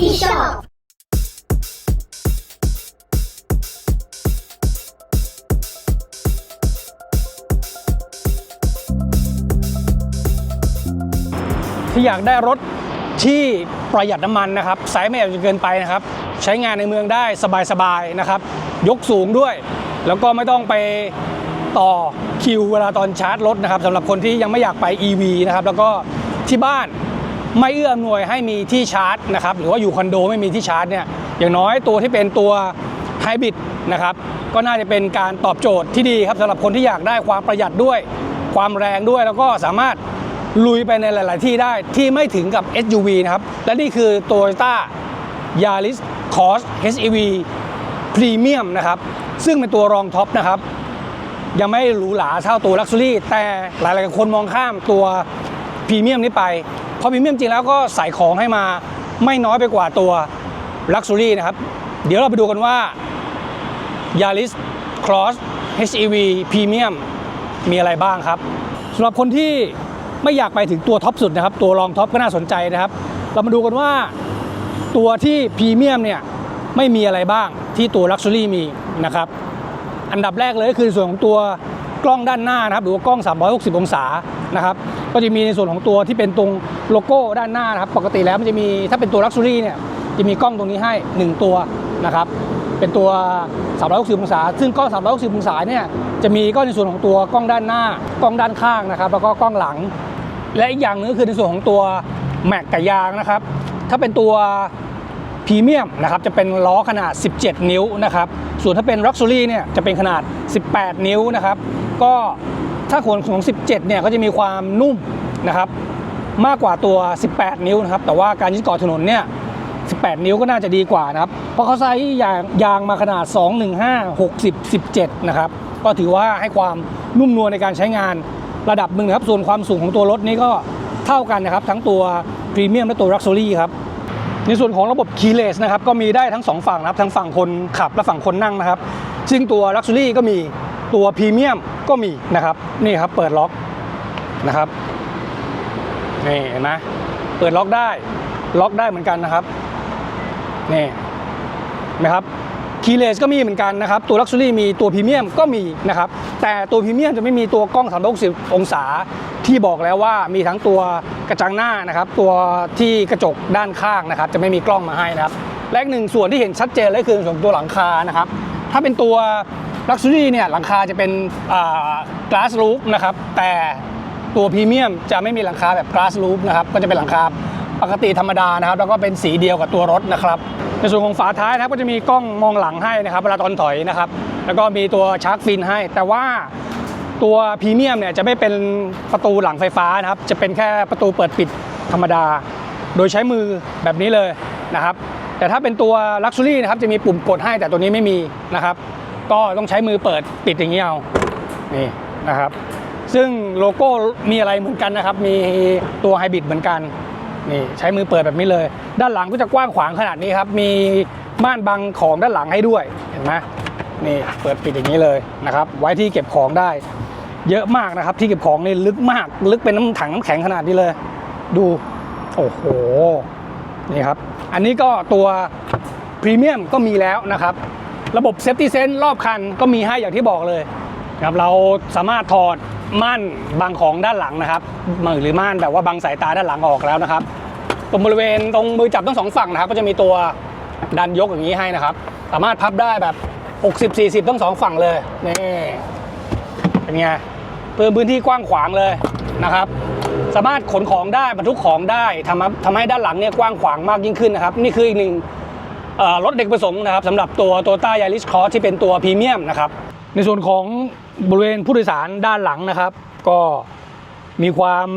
ที่ชอบ ที่อยากได้รถที่ประหยัดน้ำมันนะครับไซส์ไม่ใหญ่จนเกินไปนะครับ ใช้งานในเมืองได้สบายๆนะครับ ยกสูงด้วย แล้วก็ไม่ต้องไปต่อคิวเวลาตอนชาร์จรถนะครับสำหรับคนที่ยังไม่อยากไป EV นะครับ แล้วก็ที่บ้าน ไม่เอื้ออำนวยให้มีที่ชาร์จนะครับหรือว่าอยู่คอนโดไม่มีที่ชาร์จเนี่ยอย่างน้อยตัวที่เป็นตัวไฮบริดนะครับก็น่าจะเป็นการตอบโจทย์ที่ดีครับสำหรับคนที่อยากได้ความประหยัดด้วย ความแรงด้วยแล้วก็สามารถลุยไปในหลาย ๆ ที่ได้ที่ไม่ถึงกับ SUV นะครับ และนี่คือ Toyota Yaris Cross HEV Premium นะครับ ซึ่งเป็นตัวรองท็อปนะครับ ยังไม่หรูหราเท่าตัว Luxury แต่หลาย ๆ คนมองข้ามตัวพรีเมียมนี้ไป พราพรีเมียมจริงแล้วก็ใส่ของให้มาไม่น้อยไปกว่าตัว Luxury นะครับ เดี๋ยวเราไปดูกันว่า Yaris Cross HEV Premium มีอะไรบ้างครับสำหรับคนที่ไม่อยากไปถึงตัวท็อปสุดนะครับ ตัวรองท็อปก็น่าสนใจนะครับ เรามาดูกันว่าตัวที่พรีเมียมเนี่ยไม่มีอะไรบ้างที่ตัวลักชัวรี่มีนะครับ อันดับแรกเลยก็คือส่วนของตัวกล้องด้านหน้านะครับ หรือว่ากล้อง 360 องศานะครับ ก็จะมีในส่วนของตัวที่เป็นตรงโลโก้ด้านหน้านะครับ ปกติแล้วมันจะมีถ้าเป็นตัวลักชัวรี่เนี่ยจะมีกล้องตรงนี้ให้ 1 ตัวนะครับเป็นตัว 360 องศา ซึ่งกล้อง 360 องศาเนี่ยจะมีก็ในส่วนของตัวกล้องด้านหน้ากล้องด้านข้างนะครับ แล้วก็กล้องหลัง และอีกอย่างหนึงคือในส่วนของตัวแม็กกับยางนะครับ ถ้าเป็นตัวพรีเมียมนะครับจะเป็นล้อขนาด 17 นิ้วนะครับ ส่วนถ้าเป็น Luxury เนี่ยจะเป็นขนาด 18 นิ้วนะครับ ก็ ถ้าขนของ 17 เนี่ยก็จะมีความนุ่มนะครับมากกว่าตัว 18 นิ้วนะครับ แต่ว่าการยึดเกาะถนนเนี่ย 18 นิ้วก็น่าจะดีกว่านะครับ เพราะเขาใช้ยางยางมาขนาด 215 60 17 นะครับ ก็ถือว่าให้ความนุ่มนวลในการใช้งานระดับหนึ่งนะครับ ส่วนความสูงของตัวรถนี้ก็เท่ากันนะครับ ทั้งตัวพรีเมียมและตัว Luxury ครับ ในส่วนของระบบ keyless นะครับ ก็มีได้ทั้งสองฝั่งนะครับ ทั้งฝั่งคนขับและฝั่งคนนั่งนะครับ ซึ่งตัว Luxury ก็มี ตัวพรีเมียมก็มีนะครับนี่ครับเปิดล็อกนะครับนี่เห็นไหมเปิดล็อกได้ล็อกได้เหมือนกันนะครับนี่เห็นะครับคีเลสก็มีเหมือนกันนะครับ ตัวลักชัวรี่มีตัวพรีเมียมก็มีนะครับ แต่ตัวพรีเมียมจะไม่มีตัวกล้อง 360 องศาที่บอกแล้วว่ามีทั้งตัวกระจังหน้านะครับ ตัวที่กระจกด้านข้างนะครับ จะไม่มีกล้องมาให้นะครับ และหนึ่งส่วนที่เห็นชัดเจนเลยคือส่วนของตัวหลังคานะครับ ถ้าเป็นตัว ลักชัวรี่เนี่ยหลังคาจะเป็นอ่า glass roof นะครับแต่ตัวพรีเมียมจะไม่มีหลังคาแบบ glass roof นะครับก็จะเป็นหลังคาปกติธรรมดานะครับ แล้วก็เป็นสีเดียวกับตัวรถนะครับ ในส่วนของฝาท้ายนะครับก็จะมีกล้องมองหลังให้นะครับเวลาตอนถอยนะครับ แล้วก็มีตัวชาร์กฟินให้ แต่ว่าตัวพรีเมียมเนี่ยจะไม่เป็นประตูหลังไฟฟ้านะครับ จะเป็นแค่ประตูเปิดปิดธรรมดา โดยใช้มือแบบนี้เลยนะครับ แต่ถ้าเป็นตัวลักชัวรี่นะครับจะมีปุ่มกดให้แต่ตัวนี้ไม่มีนะครับ ก็ต้องใช้มือเปิดปิดอย่างนี้เอานี่นะครับ ซึ่งโลโก้มีอะไรเหมือนกันนะครับ มีตัวไฮบริดเหมือนกันนี่ใช้มือเปิดแบบนี้เลย ด้านหลังก็จะกว้างขวางขนาดนี้ครับ มีม่านบังของด้านหลังให้ด้วยเห็นไหมนี่เปิดปิดอย่างนี้เลยนะครับ ไว้ที่เก็บของได้ เยอะมากนะครับ ที่เก็บของนี่ลึกมาก ลึกเป็นน้ำถังน้ำแข็งขนาดนี้เลย ดูโอ้โหนี่ครับ อันนี้ก็ตัวพรีเมียมก็มีแล้วนะครับ ระบบเซฟตี้เซนรอบคันก็มีให้อย่างที่บอกเลยครับเราสามารถถอดม่านบังของด้านหลังนะครับหรือม่านแบบว่าบังสายตาด้านหลังออกแล้วนะครับ ตรงบริเวณตรงมือจับทั้งสองฝั่งนะครับ ก็จะมีตัวดันยกอย่างนี้ให้นะครับ สามารถพับได้แบบ 60 40 ทั้งสองฝั่งเลยนี่เป็นไงเพิ่มพื้นที่กว้างขวางเลยนะครับ สามารถขนของได้บรรทุกของได้ทำให้ทำให้ด้านหลังเนี่ยกว้างขวางมากยิ่งขึ้นนะครับ นี่คืออีกหนึ่ง รถเด็กประสงค์นะครับสำหรับตัวโตต้ายาริสคอร์ที่เป็นตัวพรีเมียมนะครับในส่วนของบริเวณผู้โดยสารด้านหลังนะครับ ก็มีความ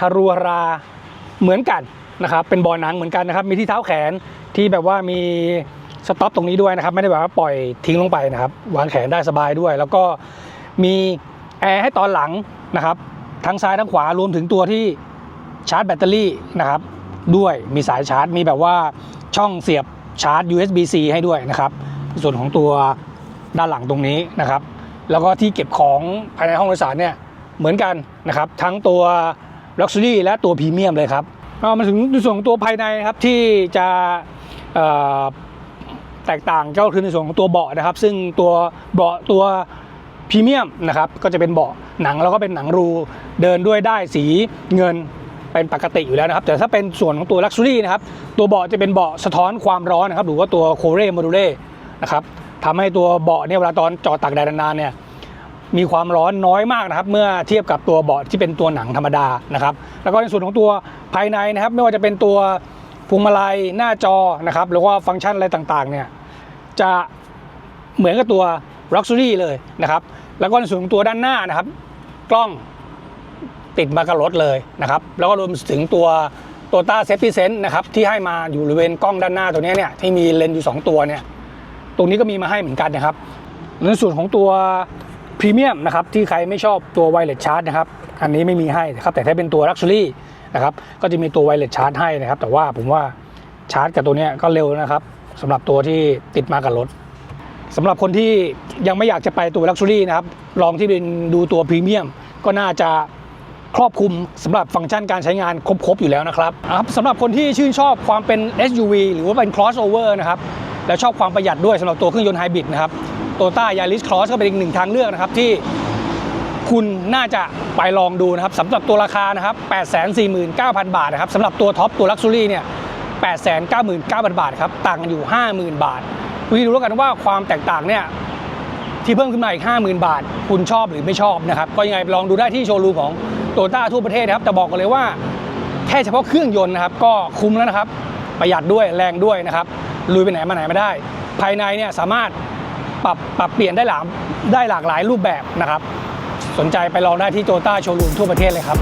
ฮารูฮาราเหมือนกันนะครับเป็นบอหนังเหมือนกันนะครับ มีที่เท้าแขนที่แบบว่ามีสต็อปตรงนี้ด้วยนะครับ ไม่ได้แบบว่าปล่อยทิ้งลงไปนะครับ วางแขนได้สบายด้วย แล้วก็มีแอร์ให้ตอนหลังนะครับทั้งซ้ายทั้งขวารวมถึงตัวที่ชาร์จแบตเตอรี่นะครับ ด้วยมีสายชาร์จมีแบบว่า ช่องเสียบชาร์จ USB-C ให้ด้วยนะครับ ส่วนของตัวด้านหลังตรงนี้นะครับ แล้วก็ที่เก็บของภายในห้องโดยสารเนี่ยเหมือนกันนะครับ ทั้งตัว Luxury และตัวพรีเมียมเลยครับเอามาถึงในส่วนของตัวภายในครับที่จะแตกต่างก็คือในส่วนของตัวเบาะนะครับ ซึ่งตัวเบาะตัวพรีเมียมนะครับก็จะเป็นเบาะหนังแล้วก็เป็นหนังรูเดินด้วยได้สีเงิน เป็นปกติอยู่แล้วนะครับ แต่ถ้าเป็นส่วนของตัวลักชัวรี่นะครับ ตัวเบาะจะเป็นเบาะสะท้อนความร้อนนะครับหรือว่าตัวโคเรโมดูเล่นะครับทำให้ตัวเบาะเนี่ยเวลาตอนจอดตากแดดนานๆเนี่ยมีความร้อนน้อยมากนะครับ เมื่อเทียบกับตัวเบาะที่เป็นตัวหนังธรรมดานะครับ แล้วก็ในส่วนของตัวภายในนะครับ ไม่ว่าจะเป็นตัวพวงมาลัยหน้าจอนะครับหรือว่าฟังก์ชันอะไรต่างๆเนี่ยจะเหมือนกับตัว Luxury เลยนะครับ แล้วก็ในส่วนของตัวด้านหน้านะครับ กล้อง ติดมากับรถเลยนะครับแล้วก็รวมถึงตัวตัวต้าเซฟตี้เซนต์นะครับที่ให้มาอยู่บริเวณกล้องด้านหน้าตัวนี้เนี่ยที่มีเลนส์อยู่สองตัวเนี่ยตรงนี้ก็มีมาให้เหมือนกันนะครับในส่วนของตัวพรีเมียมนะครับที่ใครไม่ชอบตัวไวเลสชาร์จนะครับอันนี้ไม่มีให้นะครับแต่ถ้าเป็นตัวลักชัวรี่นะครับก็จะมีตัวไวเลสชาร์จให้นะครับ แต่ว่าผมว่าชาร์จกับตัวนี้ก็เร็วนะครับสำหรับตัวที่ติดมากับรถสำหรับคนที่ยังไม่อยากจะไปตัวลักชัวรี่นะครับลองที่เป็นดูตัวพรีเมียมก็น่าจะ ครอบคลุมสำหรับฟังก์ชันการใช้งานครบๆอยู่แล้วนะครับสำหรับคนที่ชื่นชอบความเป็น SUV หรือว่าเป็น crossover นะครับและชอบความประหยัดด้วยสำหรับตัวเครื่องยนต์ไฮบริดนะครับโตต้ายาริสครอสก็เป็นอีกหนึ่งทางเลือกนะครับที่คุณน่าจะไปลองดูนะครับสำหรับตัวราคานะครับ849,000 บาทนะครับสำหรับตัวท็อปตัวลักซ์รี่เนี่ย899,000 บาทครับต่างกันอยู่ 50,000 บาทคุณดูแล้วกันว่าความแตกต่างเนี่ยที่เพิ่มขึ้นมาอีก 50,000 บาท คุณชอบหรือไม่ชอบนะครับก็ยังไงลองดูได้ที่โชว์รูมของ โตต้าทั่วประเทศนะครับแต่บอกกันเลยว่าแค่เฉพาะเครื่องยนต์นะครับ ก็คุ้มแล้วนะครับ ประหยัดด้วยแรงด้วยนะครับลุยไปไหนมาไหนไม่ได้ ภายในเนี่ยสามารถปรับปรับเปลี่ยนได้หลากได้หลากหลายรูปแบบนะครับ สนใจไปลองได้ที่โตต้าโชว์รูมทั่วประเทศเลยครับ